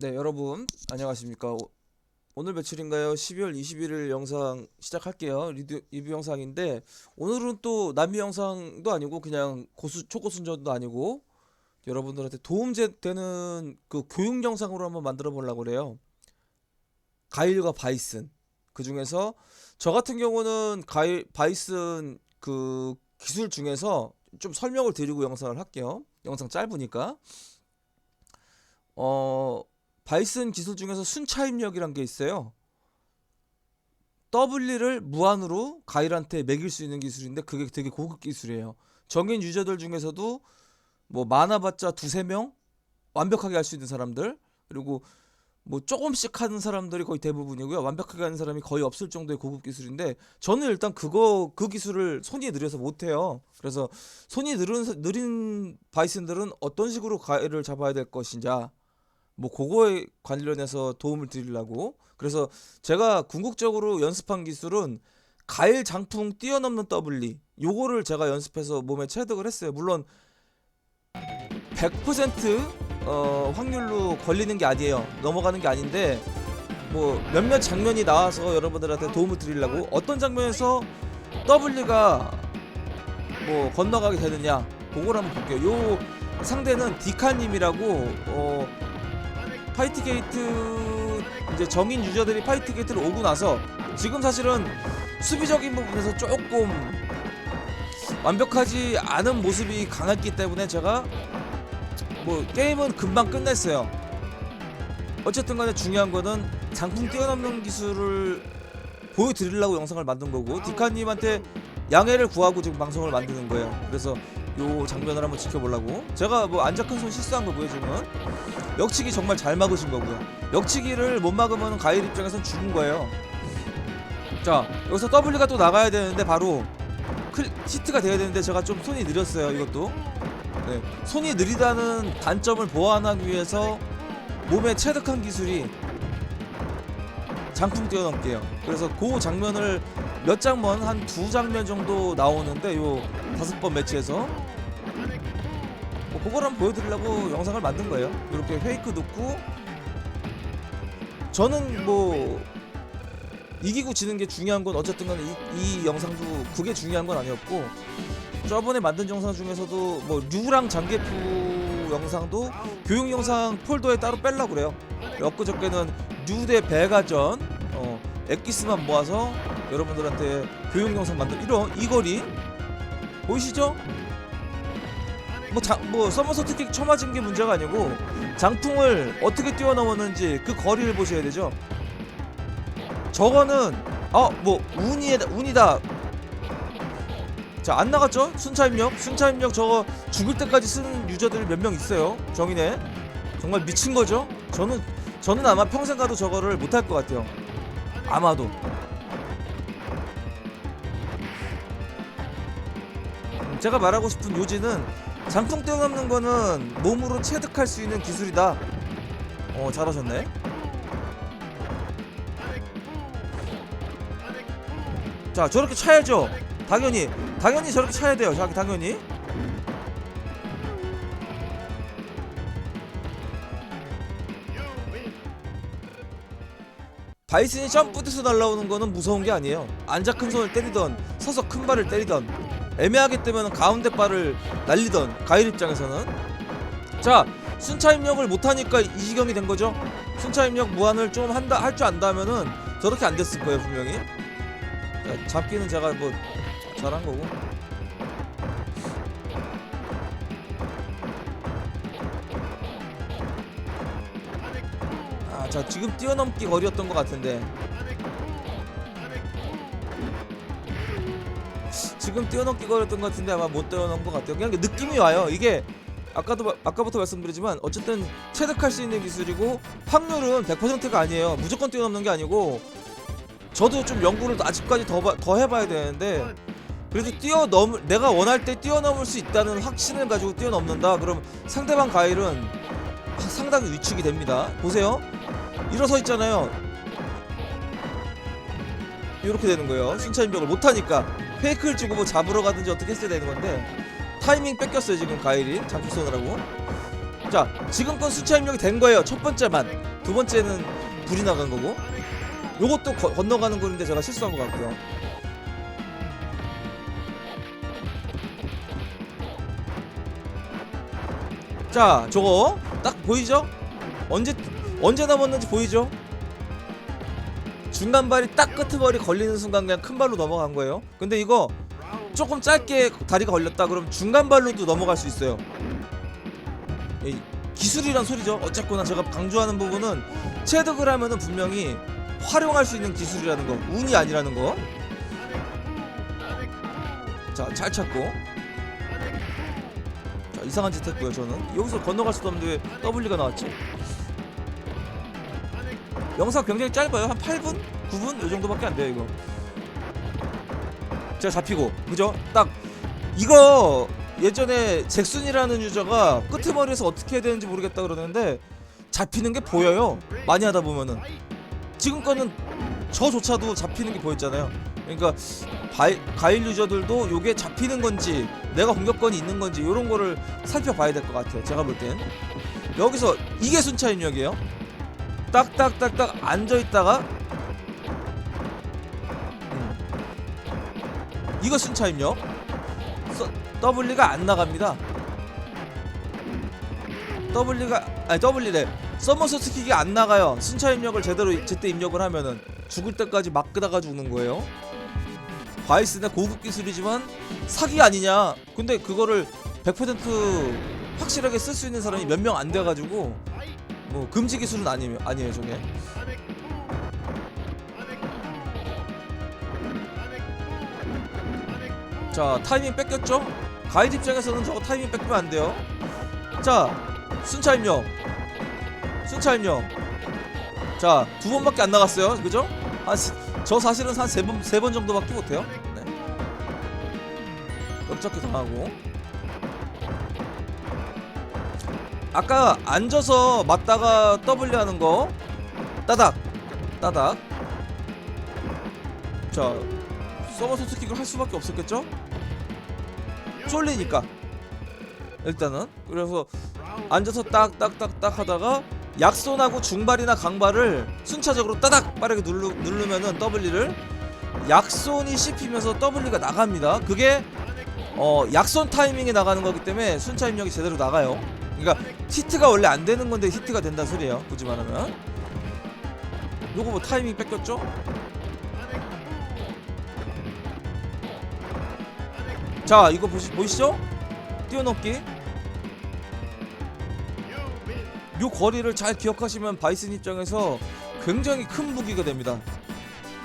네, 여러분 안녕하십니까? 오, 오늘 며칠인가요? 12월 21일 영상 시작할게요. 리뷰, 리뷰 영상인데 오늘은 또 남미 영상도 아니고 그냥 고수 초고순전도 아니고 여러분들한테 도움 되는 그 교육 영상으로 한번 만들어 보려고 그래요. 가일과 바이슨 그 중에서 저 같은 경우는 가일 바이슨 그 기술 중에서 좀 설명을 드리고 영상을 할게요. 영상 짧으니까 어 바이슨 기술 중에서 순차 입력이란 게 있어요. W를 무한으로 가일한테 매길 수 있는 기술인데 그게 되게 고급 기술이에요. 정인 유저들 중에서도 뭐 많아봤자 두세 명 완벽하게 할 수 있는 사람들 그리고 뭐 조금씩 하는 사람들이 거의 대부분이고요. 완벽하게 하는 사람이 거의 없을 정도의 고급 기술인데 저는 일단 그거 그 기술을 손이 느려서 못 해요. 그래서 손이 느린 느린 바이슨들은 어떤 식으로 가일을 잡아야 될 것인지 뭐 그거에 관련해서 도움을 드리려고. 그래서 제가 궁극적으로 연습한 기술은 가일 장풍 뛰어넘는 더블리. 요거를 제가 연습해서 몸에 체득을 했어요. 물론 100% 어, 확률로 걸리는 게 아니에요. 넘어가는 게 아닌데 뭐 몇몇 장면이 나와서 여러분들한테 도움을 드리려고 어떤 장면에서 W가 뭐 건너가게 되느냐 그걸 한번 볼게요. 요 상대는 디카님이라고 어 파이트 게이트 이제 정인 유저들이 파이트 게이트를 오고 나서 지금 사실은 수비적인 부분에서 조금 완벽하지 않은 모습이 강했기 때문에 제가 뭐 게임은 금방 끝냈어요. 어쨌든 간에 중요한 거는 장풍 뛰어넘는 기술을 보여드리려고 영상을 만든 거고 디카님한테 양해를 구하고 지금 방송을 만드는 거예요. 그래서 요 장면을 한번 지켜보려고. 제가 뭐 안작한 손 실수한 거고요 지금은? 역치기 정말 잘 막으신 거고요. 역치기를 못 막으면 가일 입장에선 죽은 거예요. 자 여기서 W가 또 나가야 되는데 바로 클, 히트가 돼야 되는데 제가 좀 손이 느렸어요 이것도. 네, 손이 느리다는 단점을 보완하기 위해서 몸에 체득한 기술이 장풍 뛰어넘기예요. 그래서 그 장면을 몇 장면 한 두 장면 정도 나오는데 요 다섯 번 매치에서. 뭐 그걸 한번 보여드리려고 영상을 만든 거예요. 이렇게 페이크 넣고 저는 뭐 이기고 지는 게 중요한 건 어쨌든 간에 이, 이 영상도 그게 중요한 건 아니었고 저번에 만든 영상 중에서도 뭐 류랑 장계프 영상도 교육 영상 폴더에 따로 뺄라고 그래요. 엊그저께는 류대 배가전 어, 엑기스만 모아서 여러분들한테 교육 영상 만들 이런 이 거리 보이시죠? 뭐, 장, 뭐 서머서 특히 쳐맞은 게 문제가 아니고 장풍을 어떻게 뛰어넘었는지 그 거리를 보셔야 되죠. 저거는 어뭐 운이다 운이다. 자 안 나갔죠? 순차 입력 순차 입력 저거 죽을 때까지 쓰는 유저들 몇 명 있어요. 정인에 정말 미친 거죠. 저는 저는 아마 평생 가도 저거를 못할 것 같아요. 아마도. 제가 말하고 싶은 요지는 장풍 뛰어넘는 거는 몸으로 체득할 수 있는 기술이다. 어 잘하셨네. 자 저렇게 차야죠. 당연히 당연히 저렇게 차야 돼요. 자기 당연히. 바이슨이 점프돼서 날라오는 거는 무서운 게 아니에요. 앉아 큰 손을 때리던 서서 큰 발을 때리던 애매하게 뜨면 가운데 발을 날리던 가일 입장에서는 자 순차 입력을 못하니까 이 지경이 된 거죠. 순차 입력 무한을 좀 한다 할 줄 안다면은 저렇게 안 됐을 거예요 분명히. 자, 잡기는 제가 뭐 잘한 거고. 아, 자 지금 뛰어넘기 거리였던 것 같은데 지금 뛰어넘기 거였던 것 같은데 아마 못 뛰어넘은 것 같아요. 그냥 느낌이 와요. 이게 아까도 마- 아까부터 말씀드리지만 어쨌든 체득할 수 있는 기술이고 확률은 100%가 아니에요. 무조건 뛰어넘는 게 아니고 저도 좀 연구를 아직까지 더, 봐- 더 해봐야 되는데 그래도 뛰어넘을 내가 원할 때 뛰어넘을 수 있다는 확신을 가지고 뛰어넘는다. 그럼 상대방 가일은 상당히 위축이 됩니다. 보세요. 일어서 있잖아요. 이렇게 되는 거예요. 순차 인벽을 못하니까 페이크를 주고 뭐 잡으러 가든지 어떻게 했어야 되는 건데 타이밍 뺏겼어요 지금 가일이. 장풍 쏘느라고. 자 지금껏 수차 입력이 된 거예요 첫 번째만. 두 번째는 불이 나간 거고. 요것도 거- 건너가는 거인데 제가 실수한 것 같고요. 자 저거 딱 보이죠? 언제 언제 넘었는지 보이죠? 중간 발이 딱 끄트머리 걸리는 순간 그냥 큰 발로 넘어간 거예요. 근데 이거 조금 짧게 다리가 걸렸다 그럼 중간 발로도 넘어갈 수 있어요. 이 기술이란 소리죠. 어쨌거나 제가 강조하는 부분은 체득을 하면은 분명히 활용할 수 있는 기술이라는 거 운이 아니라는 거 자 잘 찾고. 자 이상한 짓 했고요 저는. 여기서 건너갈 수도 없는데 왜 W가 나왔지 영상 굉장히 짧아요. 한 8분? 9분? 요 정도밖에 안 돼요 이거. 제가 잡히고. 그죠? 딱. 이거 예전에 잭슨이라는 유저가 끄트머리에서 어떻게 해야 되는지 모르겠다 그러는데 잡히는 게 보여요. 많이 하다 보면은. 지금 거는 저조차도 잡히는 게 보였잖아요. 그러니까 바이, 가일 유저들도 요게 잡히는 건지 내가 공격권이 있는 건지 이런 거를 살펴봐야 될 것 같아요. 제가 볼 땐. 여기서 이게 순차 입력이에요 딱딱딱딱 앉아있다가 음. 이거 순차 입력 서, W가 안 나갑니다. W가 아니 W래. 서머서트 킥이 안 나가요. 순차 입력을 제대로 제때 입력을 하면은 죽을 때까지 막 끄다가 죽는 거예요. 바이슨의 고급 기술이지만 사기 아니냐. 근데 그거를 100% 확실하게 쓸 수 있는 사람이 몇 명 안 돼가지고 뭐 금지 기술은 아니에요 아니에요 저게? 자 타이밍 뺏겼죠? 가이드 입장에서는 저거 타이밍 뺏기면 안 돼요. 자 순차 입력 순차 입력 자 두 번밖에 안 나갔어요. 그죠? 한 저 사실은 한 세 번 세 번 정도밖에 못해요. 네. 역잡기 당하고 아까 앉아서 맞다가 W 하는 거. 따닥. 따닥. 자 서버 소스킥을 할 수밖에 없었겠죠? 쫄리니까. 일단은. 그래서 앉아서 딱딱딱딱 하다가 약손하고 중발이나 강발을 순차적으로 따닥 빠르게 누르, 누르면은 W를 약손이 씹히면서 W가 나갑니다. 그게 어 약손 타이밍에 나가는 거기 때문에 순차 입력이 제대로 나가요 그러니까 히트가 원래 안 되는 건데 히트가 된다 소리예요 굳이 말하면 요거 뭐 타이밍 뺏겼죠? 자 이거 보시, 보이시죠? 뛰어넘기 요 거리를 잘 기억하시면 바이슨 입장에서 굉장히 큰 무기가 됩니다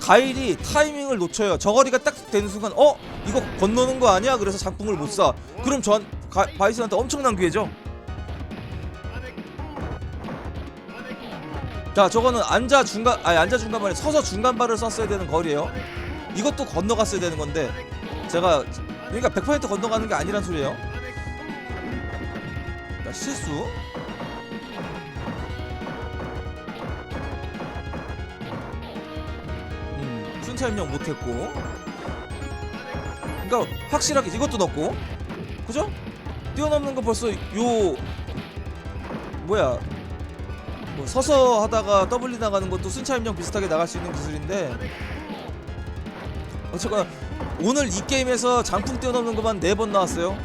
가일이 타이밍을 놓쳐요 저 거리가 딱 되는 순간 어? 이거 건너는 거 아니야? 그래서 장풍을 못쏴 그럼 전 가, 바이슨한테 엄청난 기회죠 자 저거는 앉아 중간 아니 앉아 중간발에 서서 중간발을 쐈어야 되는 거리예요. 이것도 건너갔어야 되는 건데 제가 그러니까 100% 건너가는 게 아니란 소리예요. 자 실수. 음 순차 입력 못했고. 그러니까 확실하게 이것도 넣고. 그죠? 뛰어넘는 거 벌써 요 뭐야 뭐 서서 하다가 더블리 나가는 것도 순차 입력 비슷하게 나갈 수 있는 기술인데 어쨌거나 오늘 이 게임에서 장풍 뛰어넘는 것만 네 번 나왔어요.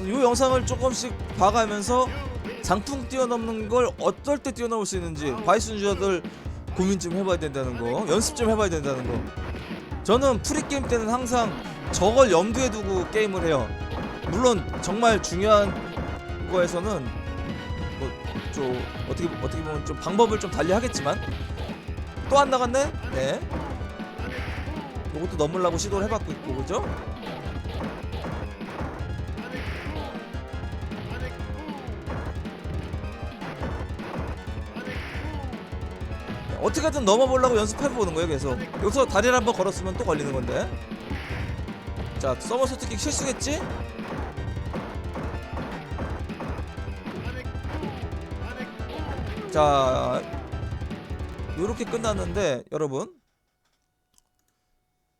이 영상을 조금씩 봐가면서 장풍 뛰어넘는 걸 어떨 때 뛰어넘을 수 있는지 바이슨 유저들 고민 좀 해봐야 된다는 거 연습 좀 해봐야 된다는 거 저는 프리게임 때는 항상 저걸 염두에 두고 게임을 해요 물론 정말 중요한 거에서는 뭐좀 어떻게 어떻게 보면 좀 방법을 좀 달리 하겠지만 또 안 나갔네? 네. 요것도 넘으려고 시도를 해봤고 있고 그죠? 네, 어떻게든 넘어보려고 연습해보는 거예요 계속 여기서 다리를 한번 걸었으면 또 걸리는 건데 자 서머서트킥 실수겠지? 자 요렇게 끝났는데 여러분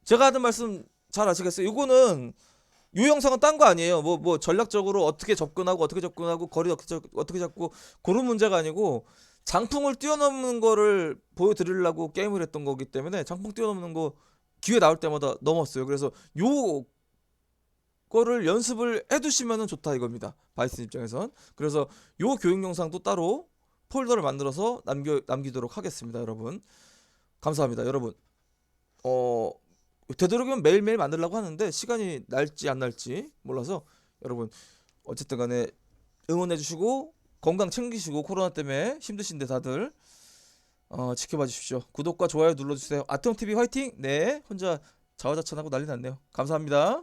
제가 하는 말씀 잘 아시겠어요? 이거는 요 영상은 딴 거 아니에요. 뭐뭐 전략적으로 어떻게 접근하고 어떻게 접근하고 거리 어떻게 잡고 그런 문제가 아니고 장풍을 뛰어넘는 거를 보여드리려고 게임을 했던 거기 때문에 장풍 뛰어넘는 거 기회 나올 때마다 넘었어요. 그래서 요 거를 연습을 해두시면 좋다 이겁니다. 바이슨 입장에선. 그래서 요 교육 영상도 따로 폴더를 만들어서 남겨 남기도록 하겠습니다, 여러분. 감사합니다, 여러분. 어 되도록이면 매일매일 만들려고 하는데 시간이 날지 안 날지 몰라서 여러분 어쨌든 간에 응원해 주시고 건강 챙기시고 코로나 때문에 힘드신데 다들 어, 지켜봐 주십시오. 구독과 좋아요 눌러 주세요. 아톰 TV 화이팅. 네. 혼자 자화자찬하고 난리 났네요. 감사합니다.